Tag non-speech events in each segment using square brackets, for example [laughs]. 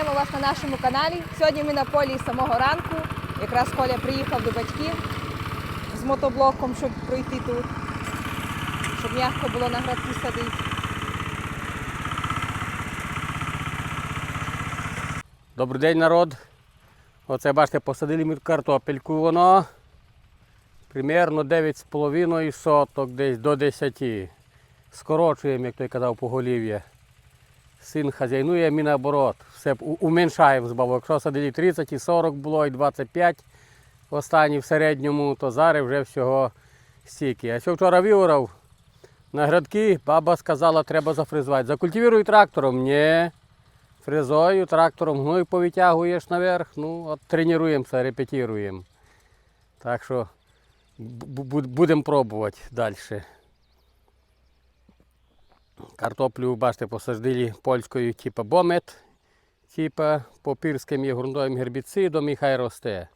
Вітаємо вас на нашому каналі. Сьогодні ми на полі з самого ранку. Якраз Коля приїхав до батьків з мотоблоком, щоб пройти тут, щоб м'яко було на градку садити. Добрий день, народ. Оце бачите, посадили ми картопельку. Воно примерно 9,5 соток, десь до 10. Скорочуємо, як той казав, поголів'я. Син хазяйнує, ми наоборот. Все уменшаємо збаву. Якщо садили 30 і 40 було, і 25 останні в середньому, то зараз вже всього стільки. А що вчора виорав на градки, баба сказала, треба зафризувати. Закультивіруй трактором. Ні. Фрезою, трактором гной повитягуєш наверх. Ну, от тренуємося, репетируємо. Так що бу- бу- будемо пробувати далі. Картоплю, бачите, посадили польською типу бомет, типу попірським і ґрунтовим гербіцидом і хай росте.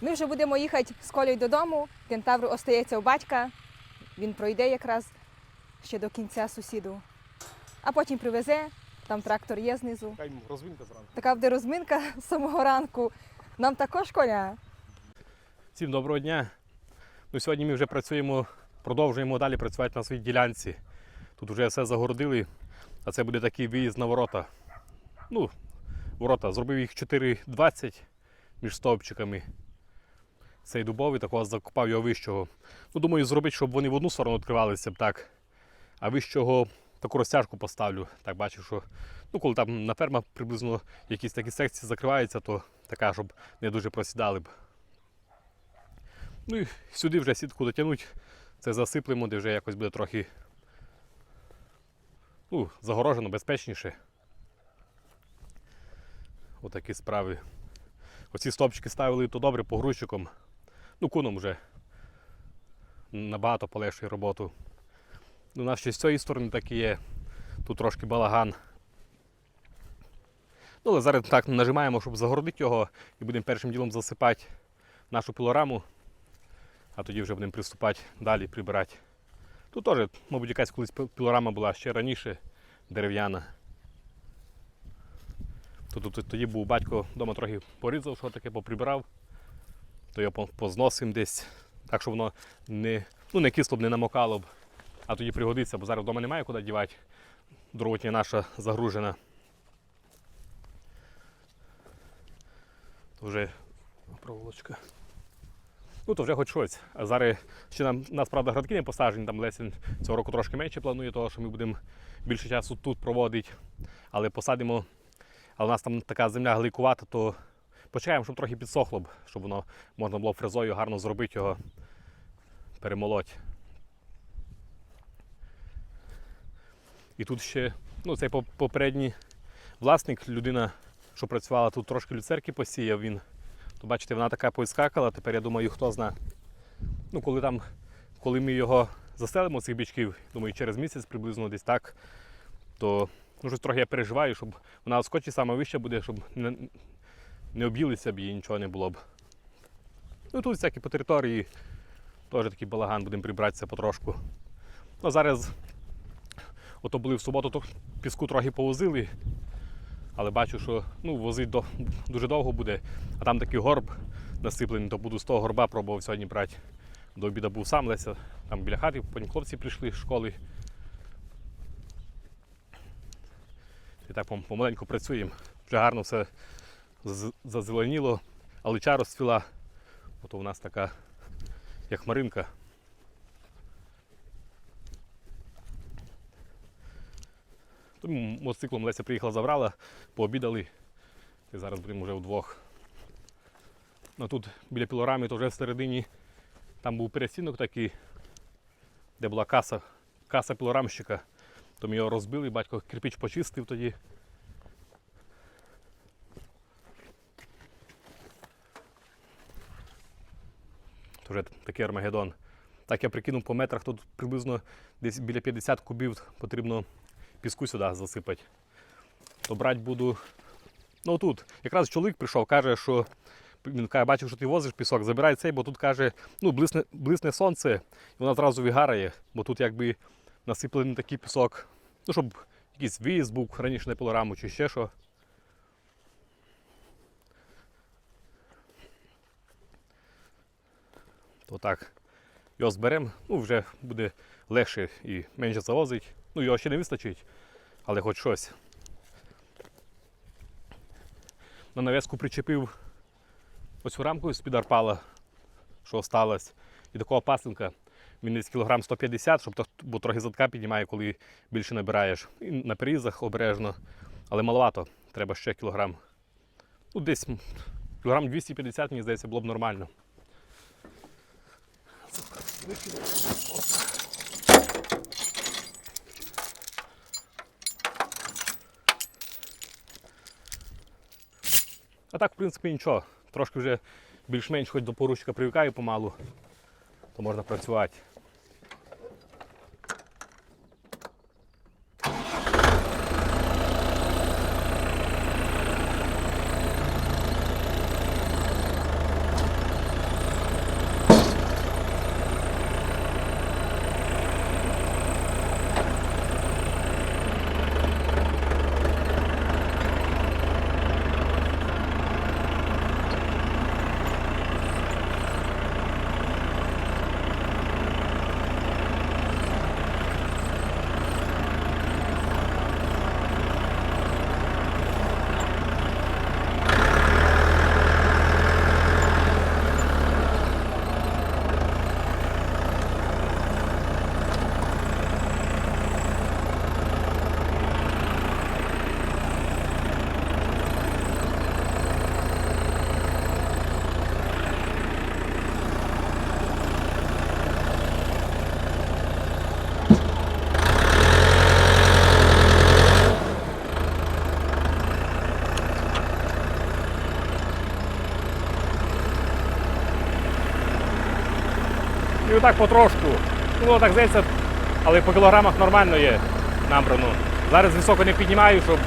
Ми вже будемо їхати з Колею додому. Кентавр остається у батька. Він пройде якраз ще до кінця сусіду. А потім привезе, там трактор є знизу. Хай йому розвинка зранку. Така буде розминка [laughs] з самого ранку. Нам також Коля. Всім доброго дня. Ну, сьогодні ми вже працюємо, продовжуємо далі працювати на своїй ділянці. Тут вже все загородили, а це буде такий виїзд на ворота. Ну, ворота. Зробив їх 4,20 між стовпчиками. Цей дубовий, такого закопав його вищого. Ну, думаю, зробити, щоб вони в одну сторону відкривалися б так. А вищого таку розтяжку поставлю. Так бачу, що ну, коли там на фермах приблизно якісь такі секції закриваються, то така, щоб не дуже просідали б. Ну і сюди вже сітку дотягнуть, це засиплемо, де вже якось буде трохи ну, загорожено, безпечніше. Отакі справи. Оці стопчики ставили то добре погрузчиком. Ну, куном вже набагато полегшує роботу. Ну, у нас ще з цієї сторони так і є. Тут трошки балаган. Ну, але зараз так нажимаємо, щоб загородити його і будемо першим ділом засипати нашу пілораму, а тоді вже будемо приступати далі прибирати. Тут теж, мабуть, якась колись пілорама була ще раніше дерев'яна. Тут, тоді був батько вдома трохи порізав, що таке поприбирав, то його по- позносим десь, так що воно не, ну, не кисло б, не намокало б, а тоді пригодиться, бо зараз вдома немає куди дівати. Дровотня наша загружена. То вже проволочка. Ну, то вже хоч щось. А зараз ще нам нас, правда, градки не посаджені, там Лесін цього року трошки менше планує, того, що ми будемо більше часу тут проводити. Але посадимо, але у нас там така земля гликувата, то почекаємо, щоб трохи підсохло б, щоб воно можна було фрезою гарно зробити його, перемолоть. І тут ще, ну, цей попередній власник, людина, що працювала тут трошки люцерки посіяв він. То бачите, вона така поіскакала, тепер я думаю, хто зна. Ну, коли там, коли ми його заселимо, цих бічків, думаю, через місяць приблизно десь так, то ну, щось трохи я переживаю, щоб вона скочі саме вища буде, щоб не, не об'їлися б їй нічого не було б. Ну тут всякі по території теж такий балаган, будемо прибратися потрошку. Ну, зараз, ото були в суботу, то піску трохи повозили, але бачу, що ну, возить до, дуже довго буде, а там такий горб насиплений, то буду з того горба пробував сьогодні брати. До обіду був сам Леся, там біля хати, потім хлопці прийшли з школи. І так помаленьку працюємо. Вже гарно все зазеленіло, алича розцвіла. Ото у нас така, як хмаринка. Мотоциклом Леся приїхала, забрала, пообідали. І зараз будемо вже вдвох. Ну, тут біля пілорами, то вже всередині там був перестінок такий, де була каса, каса пілорамщика. Ми його розбили, батько кирпич почистив тоді. То вже такий армагеддон. Так я прикинув по метрах, тут приблизно десь біля 50 кубів потрібно піску сюди засипати. То брати буду Ну тут якраз чоловік прийшов, каже, що він каже, бачив, що ти возиш пісок, забирай цей, бо тут каже, ну, блисне, блисне сонце, і вона одразу вигарає, бо тут якби насиплений такий пісок. Ну, щоб якийсь виїзд був раніше на пілораму чи ще що. То так, його зберемо, ну вже буде легше і менше завозить. Ну, його ще не вистачить, але хоч щось. На нав'язку причепив ось рамку з-під арпала, що осталось, і такого пасенка. Він десь кілограм 150, щоб бо трохи задка піднімає, коли більше набираєш. І на перерізах обережно, але маловато, треба ще кілограм. Ну, десь кілограм 250, мені здається, було б нормально. А так, в принципі, нічого. Трошки вже більш-менш хоч до поручка привикаю помалу, то можна працювати. І отак потрошку. Ну, так здається, але по кілограмах нормально є набрано. Зараз високо не піднімаю, щоб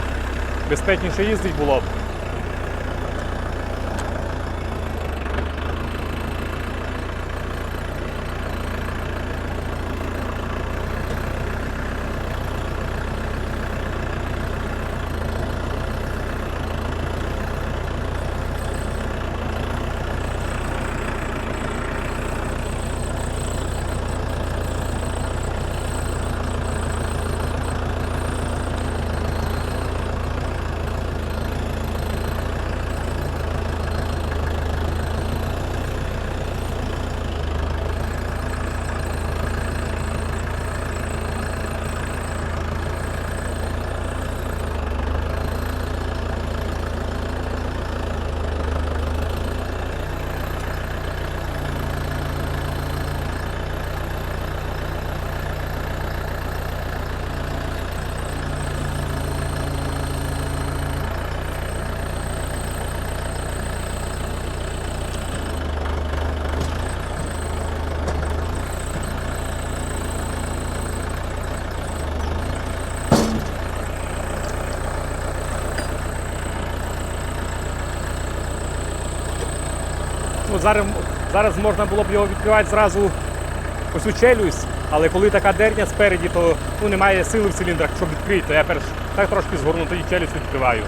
безпечніше їздити було б. Зараз, зараз можна було б його відкривати зразу ось у челюсть, але коли така дерня спереді, то ну, немає сили в циліндрах, щоб відкрити, то я перш так трошки згорнуто і челюсть відкриваю.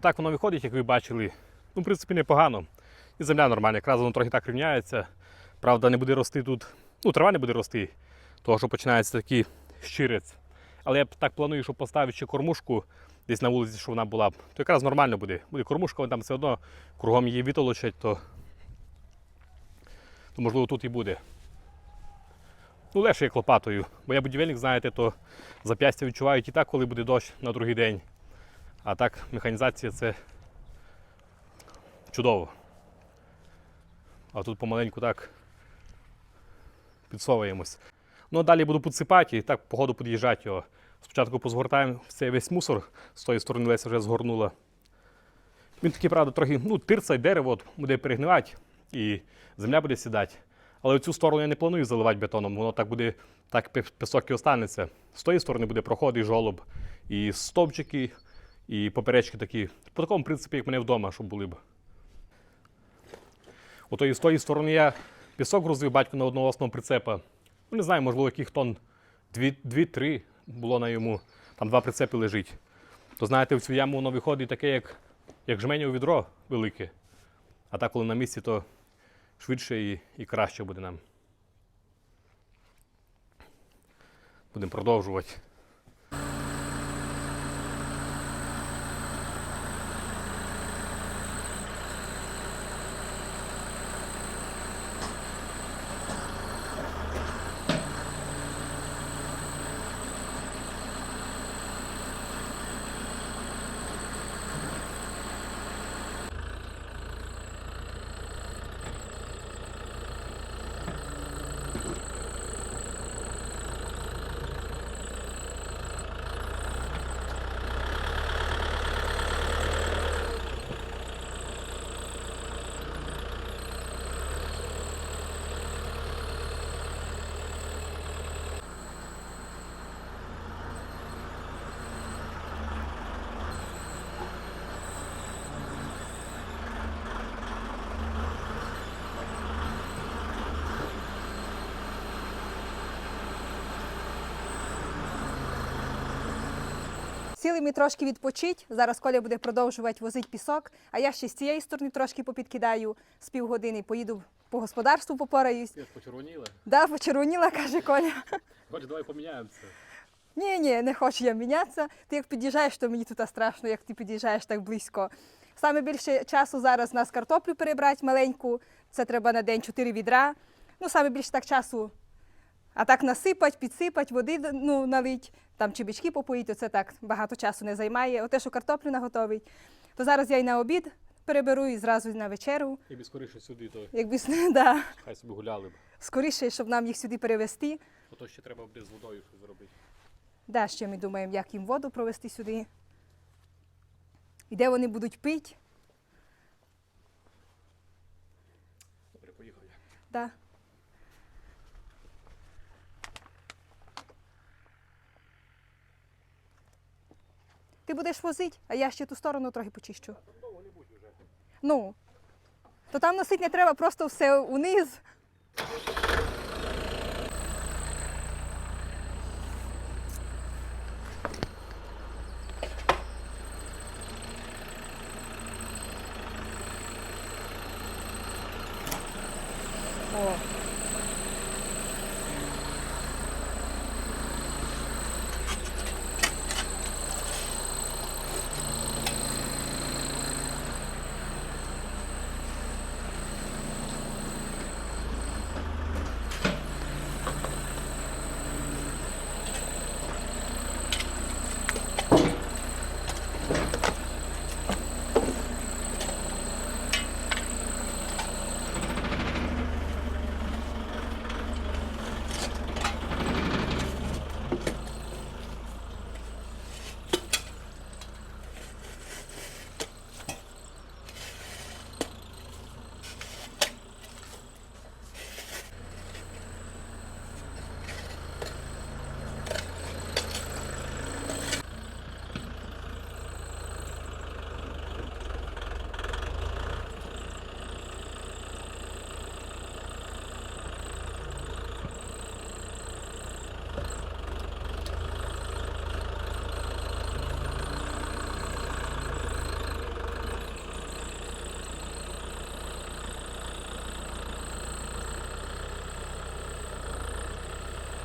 Отак воно виходить, як ви бачили. Ну, в принципі, непогано. І земля нормальна, якраз воно трохи так рівняється. Правда, не буде рости тут. Ну, трава не буде рости, того що починається такий щирець. Але я так планую, щоб поставити ще кормушку десь на вулиці, щоб вона була, то якраз нормально буде. Буде кормушка, там все одно кругом її витолочать, то, то можливо тут і буде. Ну, легше як лопатою. Бо я будівельник, знаєте, то зап'ястя відчувають і так, коли буде дощ на другий день. А так, механізація це чудово. А тут помаленьку так підсовуємось. Ну, а далі буду підсипати і так по ходу під'їжджати його. Спочатку позгортаємо цей весь мусор, з тої сторони Леся вже згорнула. Він такий, правда, трохи ну, тирса дерево буде перегнивати і земля буде сідати. Але цю сторону я не планую заливати бетоном, воно так буде, так пі- пісок і останеться. З тої сторони буде проход і жолоб, і стовпчики, і поперечки такі. По такому принципі, як мене вдома, щоб були б. Ото і з тої сторони я пісок грузив батько на одного основного прицепа. Ну, не знаю, можливо, яких тонн 2-3 було на йому. Там два прицепи лежить. То знаєте, в цю яму воно виходить таке, як, як жменя відро велике. А так, коли на місці, то швидше і, і краще буде нам. Будемо продовжувати. Сіли ми трошки відпочить. Зараз Коля буде продовжувати возити пісок, а я ще з цієї сторони трошки попідкидаю з півгодини, поїду по господарству попораюсь. Я почервоніла. Да, почервоніла, каже Коля. Хоч давай поміняємося. Ні, ні, не хочу я мінятися. Ти як під'їжджаєш, то мені тут страшно, як ти під'їжджаєш так близько. Саме більше часу зараз нас картоплю перебрати маленьку. Це треба на день 4 відра. Ну, саме більше так часу. А так насипать, підсипать, води ну, налить, там чебічки попоїть, це так багато часу не займає. Оте, що картоплю наготовить. То зараз я й на обід переберу і зразу на вечеру. Якби скоріше сюди, то Якби [laughs] да, хай собі гуляли б. скоріше, щоб нам їх сюди перевезти. Ото ще треба буде з водою щось зробити. Да, ще ми думаємо, як їм воду провести сюди. І де вони будуть пити. Добре, поїхали. Да. Ти будеш возити, а я ще ту сторону трохи почищу. Ну, то там носити не треба, просто все униз.